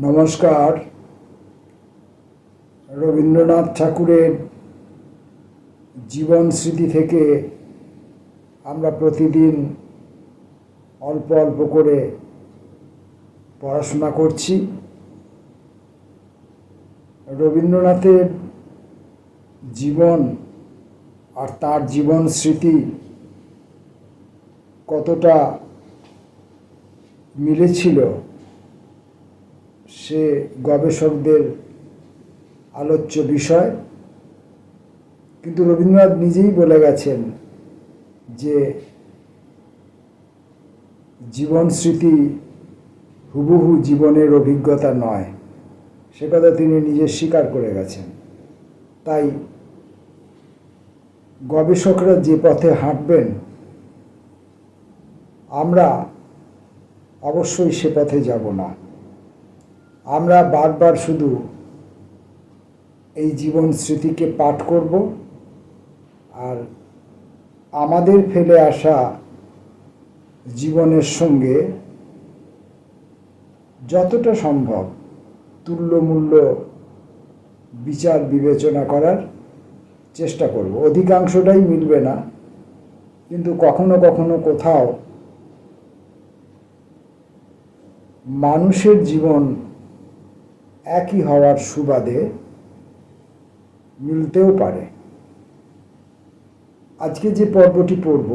নমস্কার। রবীন্দ্রনাথ ঠাকুরের জীবন স্মৃতি থেকে আমরা প্রতিদিন অল্প অল্প করে পড়াশোনা করছি। রবীন্দ্রনাথের জীবন আর তার জীবন স্মৃতি কতটা মিলেছিল সে গবেষকদের আলোচ্য বিষয়। কিন্তু রবীন্দ্রনাথ নিজেই বলে গেছেন যে জীবন স্মৃতি হুবহু জীবনের অভিজ্ঞতা নয়। সে কথা তিনি নিজে স্বীকার করে গেছেন। তাই গবেষকরা যে পথে হাঁটবেন, আমরা অবশ্যই সে পথে যাব না। আমরা বারবার শুধু এই জীবন স্মৃতিকে পাঠ করব আর আমাদের ফেলে আসা জীবনের সঙ্গে যতটা সম্ভব তুল্যমূল্য বিচার বিবেচনা করার চেষ্টা করব। অধিকাংশটাই মিলবে না, কিন্তু কখনো কখনো কোথাও মানুষের জীবন একই হওয়ার সুবাদে মিলতেও পারে। আজকে যে পর্বটি পড়ব,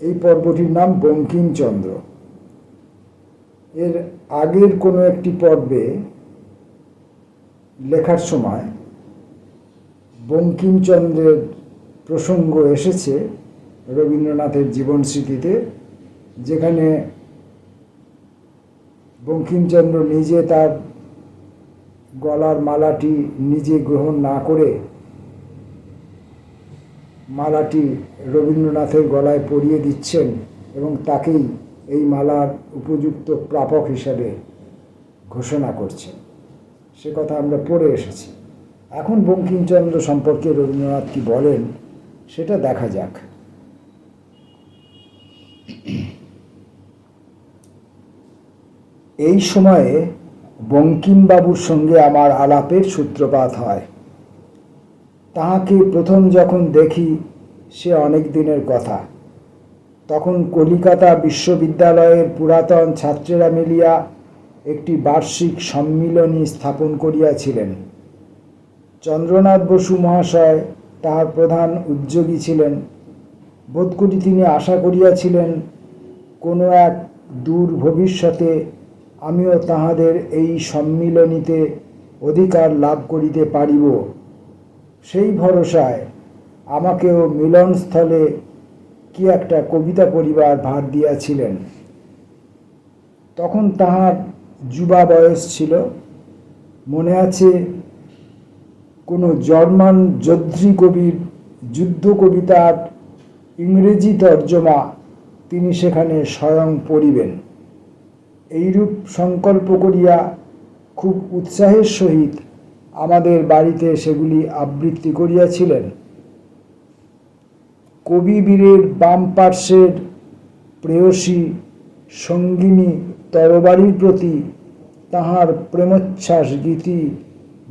এই পর্বটির নাম বঙ্কিমচন্দ্র। এর আগের কোনো একটি পর্বে লেখার সময় বঙ্কিমচন্দ্রের প্রসঙ্গ এসেছে রবীন্দ্রনাথের জীবন স্মৃতিতে, যেখানে বঙ্কিমচন্দ্র নিজে তার গলার মালাটি নিজে গ্রহণ না করে মালাটি রবীন্দ্রনাথের গলায় পরিয়ে দিচ্ছেন এবং তাকেই এই মালার উপযুক্ত প্রাপক হিসাবে ঘোষণা করছেন। সে কথা আমরা পড়ে এসেছি। এখন বঙ্কিমচন্দ্র সম্পর্কে রবীন্দ্রনাথ কি বলেন, সেটা দেখা যাক। এই সময়ে বঙ্কিমবাবুর সঙ্গে আমার আলাপের সূত্রপাত হয়। তাহাকে প্রথম যখন দেখি, সে অনেক দিনের কথা। তখন কলিকাতা বিশ্ববিদ্যালয়ের পুরাতন ছাত্রেরা মিলিয়া একটি বার্ষিক সম্মিলনী স্থাপন করিয়াছিলেন। চন্দ্রনাথ বসু মহাশয় তাহার প্রধান উদ্যোগী ছিলেন। বোধ করি তিনি আশা করিয়াছিলেন, কোনো এক দূর ভবিষ্যতে আমিও তাহাদের এই সম্মিলনীতে অধিকার লাভ করিতে পারিব। সেই ভরসায় আমাকেও মিলনস্থলে কি একটা কবিতা পড়িবার ভার দিয়াছিলেন। তখন তাহার যুবা বয়স ছিল। মনে আছে, কোনো জার্মান যোদ্ধী কবির যুদ্ধ কবিতার ইংরেজি তর্জমা তিনি সেখানে স্বয়ং পড়িবেন। এইরূপ সংকল্প করিয়া খুব উৎসাহের সহিত আমাদের বাড়িতে সেগুলি আবৃত্তি করিয়াছিলেন। কবিবীরের বাম পার্শ্বের প্রেয়সী সঙ্গিনী তরবারির প্রতি তাহার প্রেমোচ্ছ্বাস গীতি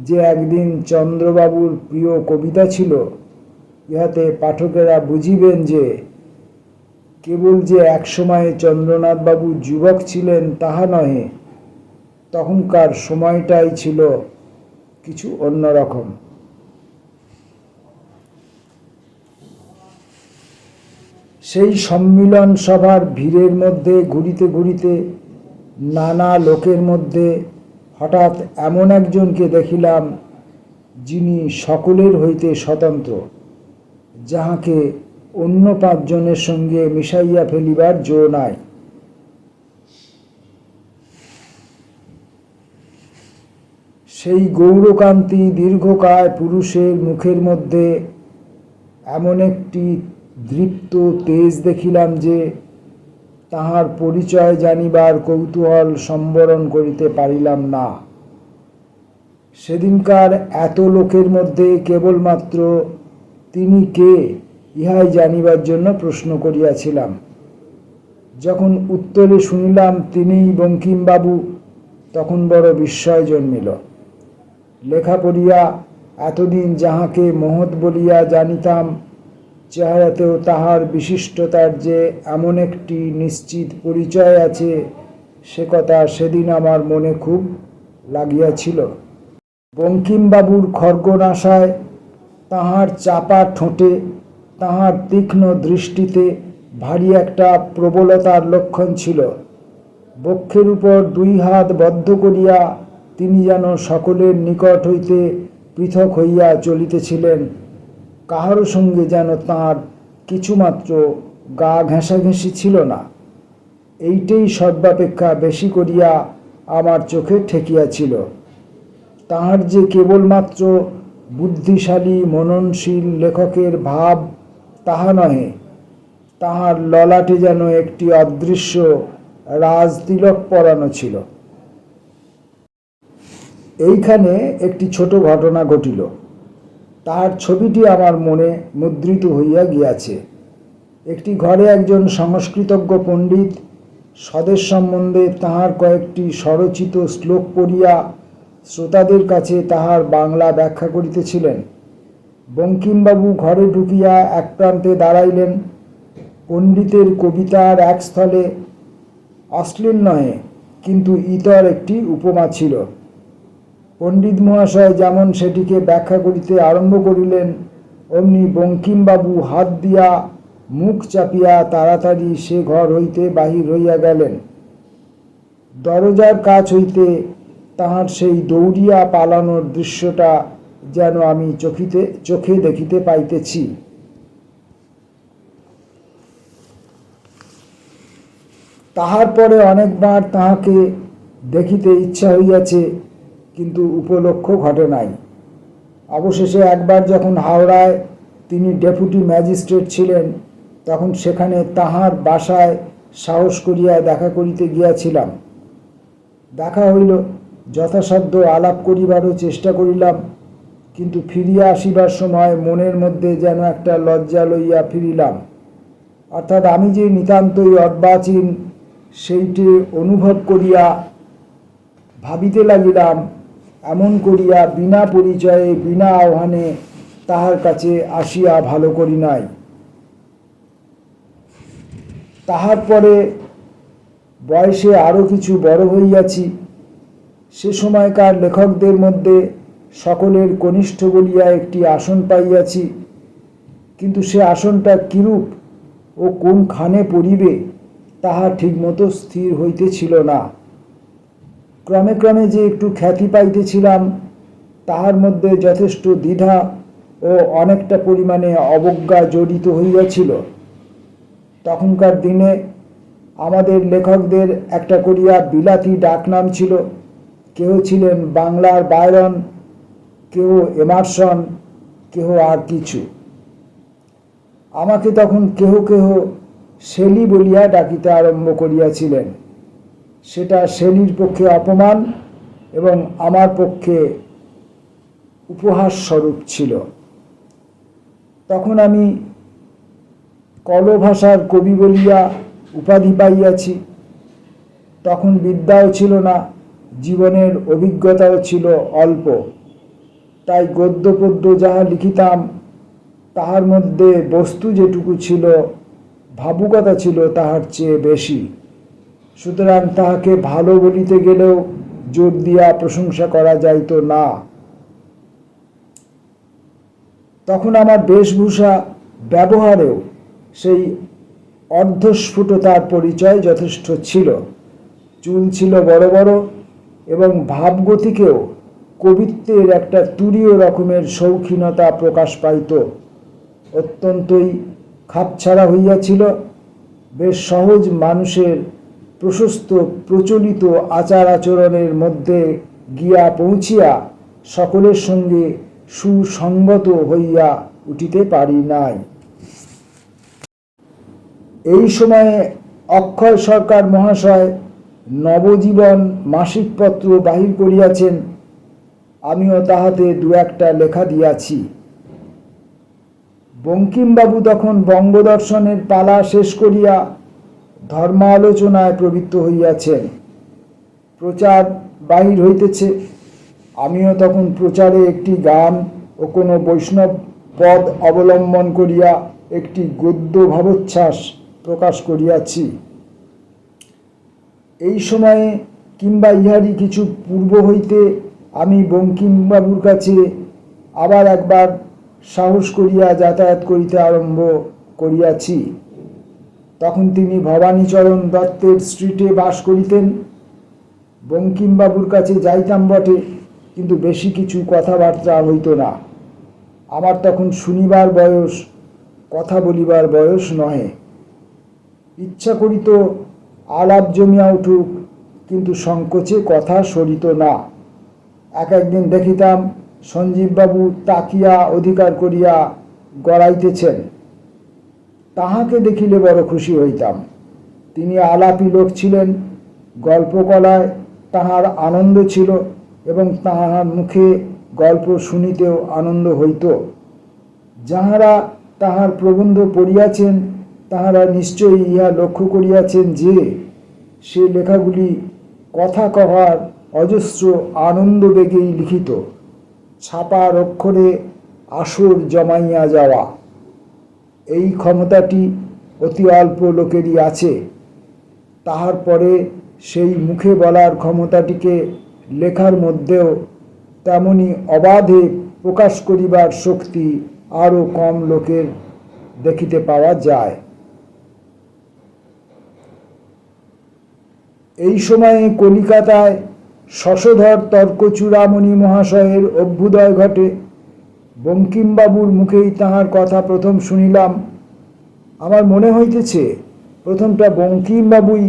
যে একদিন চন্দ্রবাবুর প্রিয় কবিতা ছিল, ইহাতে পাঠকেরা বুঝিবেন যে কেবল যে একসময়ে চন্দ্রনাথবাবু যুবক ছিলেন তাহা নহে, তখনকার সময়টাই ছিল কিছু অন্যরকম সেই সম্মিলন সভার ভিড়ের মধ্যে ঘুরিতে ঘুরিতে নানা লোকের মধ্যে হঠাৎ এমন একজনকে দেখিলাম যিনি সকলের হইতে স্বতন্ত্র, যাহাকে অন্য পাঁচজনের সঙ্গে মিশাইয়া ফেলিবার জো নাই। সেই গৌরকান্তি দীর্ঘকায় পুরুষের মুখের মধ্যে এমন একটি দৃপ্ত তেজ দেখিলাম যে তাহার পরিচয় জানিবার কৌতূহল সম্বরণ করিতে পারিলাম না। সেদিনকার এত লোকের মধ্যে কেবলমাত্র তিনি কে ইহাই জানিবার জন্য প্রশ্ন করিয়াছিলাম। যখন উত্তরে শুনিলাম তিনিই বঙ্কিমবাবু, তখন বড় বিস্ময় জন্মিল। লেখা পড়িয়া এতদিন যাহাকে মহৎ বলিয়া জানিতাম, চেহারাতেও তাহার বিশিষ্টতার যে এমন একটি নিশ্চিত পরিচয় আছে, সে কথা সেদিন আমার মনে খুব লাগিয়াছিল। বঙ্কিমবাবুর খড়গনাশায় তাহার চাপা ঠোঁটে তাহার তীক্ষ্ণ দৃষ্টিতে ভারী একটা প্রবলতার লক্ষণ ছিল। বক্ষের উপর দুই হাত বদ্ধ করিয়া তিনি যেন সকলের নিকট হইতে পৃথক হইয়া চলিতেছিলেন কাহারও সঙ্গে যেন তাঁর কিছুমাত্র গা ঘেঁষাঘেঁষি ছিল না। এইটেই সর্বাপেক্ষা বেশি করিয়া আমার চোখে ঠেকিয়াছিল। তাহার যে কেবলমাত্র বুদ্ধিশালী, মননশীল লেখকের ভাব তাহা নহে। তাহার ললাটে যেন একটি অদৃশ্য রাজতিলক পরানো ছিল। এইখানে একটি ছোট ঘটনা ঘটিল। তাহার ছবিটি আমার মনে মুদ্রিত হইয়া গিয়াছে। একটি ঘরে একজন সংস্কৃতজ্ঞ পণ্ডিত স্বদেশ সম্বন্ধে তাহার কয়েকটি স্বরচিত শ্লোক পড়িয়া শ্রোতাদের কাছে তাহার বাংলা ব্যাখ্যা করিতেছিলেন। বঙ্কিমবাবু ঘরে ঢুকিয়া এক প্রান্তে দাঁড়াইলেন। পণ্ডিতের কবিতার এক স্থলে। অশ্লীল নহে কিন্তু ইতর একটি উপমা ছিল। পণ্ডিত মহাশয় যেমন সেটিকে ব্যাখ্যা করিতে আরম্ভ করিলেন, অমনি বঙ্কিমবাবু হাত দিয়া মুখ চাপিয়া তাড়াতাড়ি সে ঘর হইতে বাহির হইয়া গেলেন। দরজার কাছ হইতে তাহার সেই দৌড়িয়া পালানোর দৃশ্যটা যেন আমি চোখিতে, চোখে দেখিতে পাইতেছি। তাহার পরে অনেকবার তাহাকে দেখিতে ইচ্ছা হইয়াছে, কিন্তু উপলক্ষ ঘটে নাই। অবশেষে একবার যখন হাওড়ায় তিনি ডেপুটি ম্যাজিস্ট্রেট ছিলেন, তখন সেখানে তাহার বাসায় সাহস করিয়া দেখা করিতে গিয়াছিলাম। দেখা হইল, যথাসাধ্য আলাপ করিবারও চেষ্টা করিলাম কিন্তু ফিরিয়া আসিবার সময় মনের মধ্যে যেন একটা লজ্জা লইয়া ফিরিলাম। অর্থাৎ আমি যে নিতান্তই অর্বাচীন সেইটি অনুভব করিয়া ভাবিতে লাগিলাম, এমন করিয়া বিনা পরিচয়ে, বিনা আহ্বানে তাহার কাছে আসিয়া ভালো করি নাই। তাহার পরে বয়সে আরও কিছু বড় হইয়াছি। সে সময়কার লেখকদের মধ্যে সকলের কনিষ্ঠ বলিয়া একটি আসন পাইয়াছি। কিন্তু সে আসনটা কিরূপ ও কোনখানে পড়িবে, তাহা ঠিকমতো স্থির হইতেছিল না। ক্রমে ক্রমে যে একটু খ্যাতি পাইতেছিলাম, তাহার মধ্যে যথেষ্ট দ্বিধা ও অনেকটা পরিমাণে অবজ্ঞা জড়িত হইয়াছিল। তখনকার দিনে আমাদের লেখকদের একটা করিয়া বিলাতি ডাকনাম ছিল। কেউ ছিলেন বাংলার বায়রন কেউ এমারসন কেহ আর কিছু। আমাকে তখন কেহ কেহ শেলি বলিয়া ডাকিতে আরম্ভ করিয়াছিলেন। সেটা শেলির পক্ষে অপমান এবং আমার পক্ষে উপহাস স্বরূপ ছিল। তখন আমি কলভাষার কবি বলিয়া উপাধি পাইয়াছি। তখন বিদ্যাও ছিল না, জীবনের অভিজ্ঞতাও ছিল অল্প। তাই গদ্য পদ্য যাহা লিখিতাম, তাহার মধ্যে বস্তু যেটুকু ছিল, ভাবুকতা ছিল তাহার চেয়ে বেশি। সুতরাং তাহাকে ভালো বলিতে গেলেও জোর দিয়া প্রশংসা করা যাইত না। তখন আমার বেশভূষা ব্যবহারেও সেই অর্ধস্ফুটতার পরিচয় যথেষ্ট ছিল। চুল ছিল বড় বড় এবং ভাবগতিকেও কবিত্বের একটা তুরীয় রকমের শৌখিনতা প্রকাশ পাইত। অত্যন্তই খাপছাড়া হইয়াছিল। বেশ সহজ মানুষের প্রশস্ত, প্রচলিত আচার আচরণের মধ্যে গিয়া পৌঁছিয়া সকলের সঙ্গে সুসঙ্গত হইয়া উঠিতে পারি নাই। এই সময়ে অক্ষয় সরকার মহাশয় নবজীবন মাসিক পত্র বাহির করিয়াছেন। আমিও তাহাতে দু একটা লেখা দিয়াছি। বঙ্কিমবাবু তখন বঙ্গদর্শনের পালা শেষ করিয়া ধর্মালোচনায় প্রবৃত্ত হইয়াছেন। প্রচার বাহির হইতেছে। আমিও তখন প্রচারে একটি গান ও কোনো বৈষ্ণব পদ অবলম্বন করিয়া একটি গদ্য ভাবোচ্ছ্বাস প্রকাশ করিয়াছি। এই সময়ে কিংবা ইহারই কিছু পূর্ব হইতে আমি বঙ্কিমবাবুর কাছে আবার একবার সাহস করিয়া যাতায়াত করিতে আরম্ভ করিয়াছি। তখন তিনি ভবানীচরণ দত্তের স্ট্রিটে বাস করিতেন। বঙ্কিমবাবুর কাছে যাইতাম বটে, কিন্তু বেশি কিছু কথাবার্তা হইত না। আমার তখন শুনিবার বয়স, কথা বলিবার বয়স নহে। ইচ্ছা করিত আলাপ জমিয়া উঠুক, কিন্তু সংকোচে কথা সরিত না। এক একদিন দেখিতাম সঞ্জীববাবু তাকিয়া অধিকার করিয়া গড়াইতেছেন। তাহাকে দেখিলে বড় খুশি হইতাম। তিনি আলাপি লোক ছিলেন, গল্পকলায় তাহার আনন্দ ছিল এবং তাহার মুখে গল্প শুনিতেও আনন্দ হইত। যাহারা তাহার প্রবন্ধ পড়িয়াছেন, তাহারা নিশ্চয়ই ইহা লক্ষ্য করিয়াছেন যে, সে লেখাগুলি কথা কহার অজস্র আনন্দ বেগেই লিখিত, ছাপার অক্ষরে আসর জমাইয়া যাওয়া। এই ক্ষমতাটি অতি অল্প লোকেরই আছে। তাহার পরে সেই মুখে বলার ক্ষমতাটিকে লেখার মধ্যেও তেমনি অবাধে প্রকাশ করিবার শক্তি আরও কম লোকের দেখিতে পাওয়া যায়। এই সময়ে কলিকাতায় শশধর তর্কচূড়ামণি মহাশয়ের অভ্যুদয় ঘটে। বঙ্কিমবাবুর মুখেই তাহার কথা প্রথম শুনিলাম। আমার মনে হইতেছে, প্রথমটা বঙ্কিমবাবুই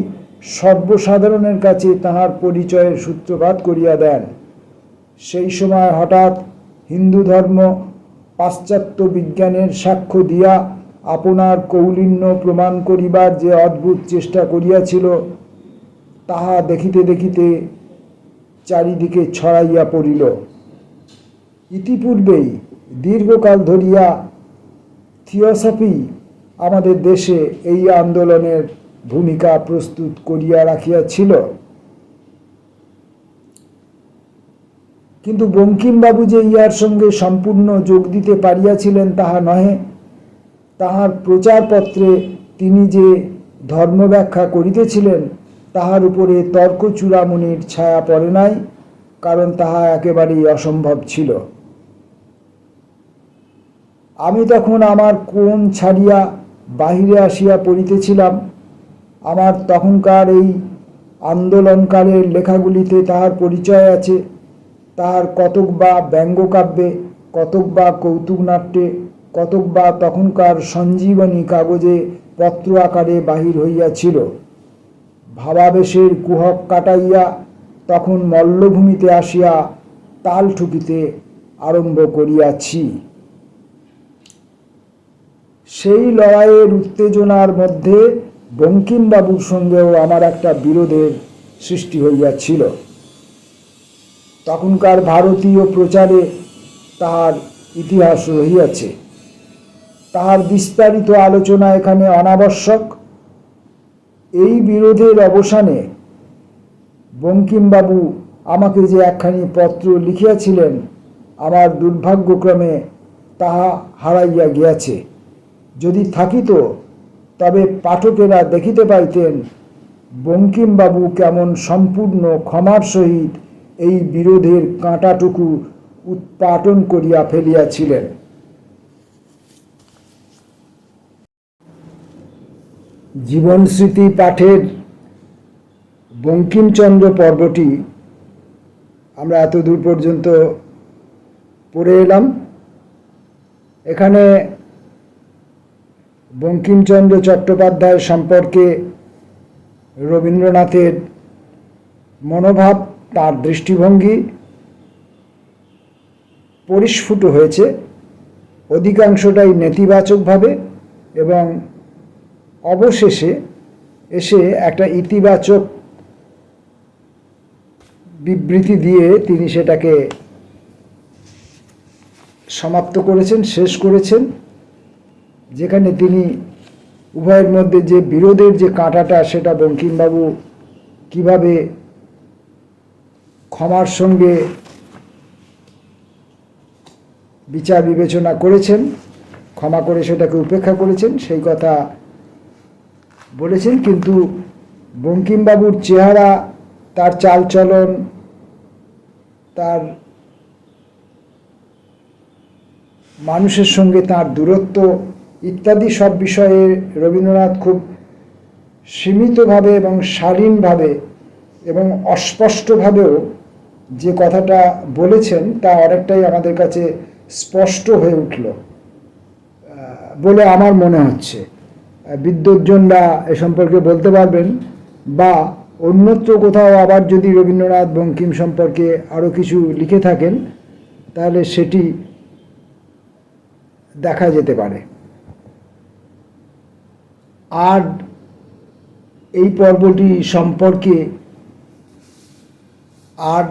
সর্বসাধারণের কাছে তাহার পরিচয়ের সূত্রপাত করিয়া দেন। সেই সময় হঠাৎ হিন্দু ধর্ম পাশ্চাত্য বিজ্ঞানের সাক্ষ্য দিয়া আপনার কৌলিন্য প্রমাণ করিবার যে অদ্ভুত চেষ্টা করিয়াছিল, তাহা দেখিতে দেখিতে চারিদিকে ছড়াইয়া পড়িল। ইতিপূর্বেই দীর্ঘকাল ধরিয়া থিওসফি আমাদের দেশে এই আন্দোলনের ভূমিকা প্রস্তুত করিয়া রাখিয়াছিল। কিন্তু বঙ্কিমবাবু যে ইহার সঙ্গে সম্পূর্ণ যোগ দিতে পারিয়াছিলেন তাহা নহে, তাহার প্রচারপত্রে তিনি যে ধর্ম ব্যাখ্যা করিতেছিলেন তাহার উপরে তর্ক চূড়ামণির ছায়া পড়ে নাই, কারণ তাহা একেবারেই অসম্ভব ছিল। আমি তখন আমার কোণ ছাড়িয়া বাহিরে আসিয়া পড়িতেছিলাম। আমার তখনকার এই আন্দোলনকালের লেখাগুলিতে তাহার পরিচয় আছে। তাহার কতক বা ব্যঙ্গকাব্যে, কতক বা কৌতুক নাট্যে কতক বা তখনকার সঞ্জীবনী কাগজে পত্র আকারে বাহির হইয়াছিল। ভাবাবেশের কুহক কাটাইয়া তখন মল্লভূমিতে আসিয়া তাল ঠুকিতে আরম্ভ করিয়াছি। সেই লড়াইয়ের উত্তেজনার মধ্যে বঙ্কিমবাবুর সঙ্গেও আমার একটা বিরোধের সৃষ্টি হইয়াছিল। তখনকার ভারতীয় প্রচারে তাহার ইতিহাস রহিয়াছে। তাহার বিস্তারিত আলোচনা এখানে অনাবশ্যক। এই বিরোধের অবসানে বঙ্কিমবাবু আমাকে যে একখানি পত্র লিখিয়াছিলেন, আমার দুর্ভাগ্যক্রমে তাহা হারাইয়া গিয়াছে। যদি থাকিত, তবে পাঠকেরা দেখিতে পাইতেন বঙ্কিমবাবু কেমন সম্পূর্ণ ক্ষমার সহিত এই বিরোধের কাঁটাটুকু উৎপাটন করিয়া ফেলিয়াছিলেন। জীবন স্মৃতি পাঠের বঙ্কিমচন্দ্র পর্বটি আমরা এত দূর পর্যন্ত পড়ে এলাম। এখানে বঙ্কিমচন্দ্র চট্টোপাধ্যায় সম্পর্কে রবীন্দ্রনাথের মনোভাব, তার দৃষ্টিভঙ্গি পরিস্ফুট হয়েছে। অধিকাংশটাই নেতিবাচকভাবে এবং অবশেষে এসে একটা ইতিবাচক বিবৃতি দিয়ে তিনি সেটাকে সমাপ্ত করেছেন, শেষ করেছেন, যেখানে তিনি উভয়ের মধ্যে যে বিরোধের যে কাঁটাটা সেটা বঙ্কিমবাবু কীভাবে ক্ষমার সঙ্গে বিচার বিবেচনা করেছেন, ক্ষমা করে সেটাকে উপেক্ষা করেছেন, সেই কথা বলেছেন, কিন্তু বঙ্কিমবাবুর চেহারা, তার চালচলন, তার মানুষের সঙ্গে তার দূরত্ব ইত্যাদি সব বিষয়ে রবীন্দ্রনাথ খুব সীমিতভাবে এবং শালীনভাবে এবং অস্পষ্টভাবেও যে কথাটা বলেছেন, তা অনেকটাই আমাদের কাছে স্পষ্ট হয়ে উঠল বলে আমার মনে হচ্ছে। বিদ্যুৎজনরা এ সম্পর্কে বলতে পারবেন বা অন্যত্র কোথাও আবার যদি রবীন্দ্রনাথ বঙ্কিম সম্পর্কে আরও কিছু লিখে থাকেন, তাহলে সেটি দেখা যেতে পারে। আর এই পর্বটি সম্পর্কে আর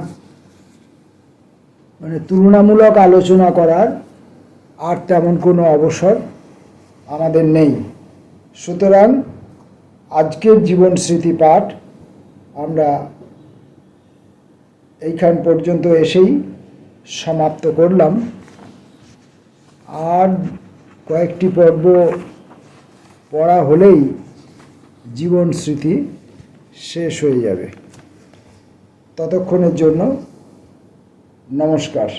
মানে তুলনামূলক আলোচনা করার আর তেমন কোনো অবসর আমাদের নেই। সুতরাং আজকের জীবন স্মৃতি পাঠ আমরা এইখান পর্যন্ত এসেই সমাপ্ত করলাম। আর কয়েকটি পর্ব পড়া হলেই জীবন স্মৃতি শেষ হয়ে যাবে। ততক্ষণের জন্য নমস্কার।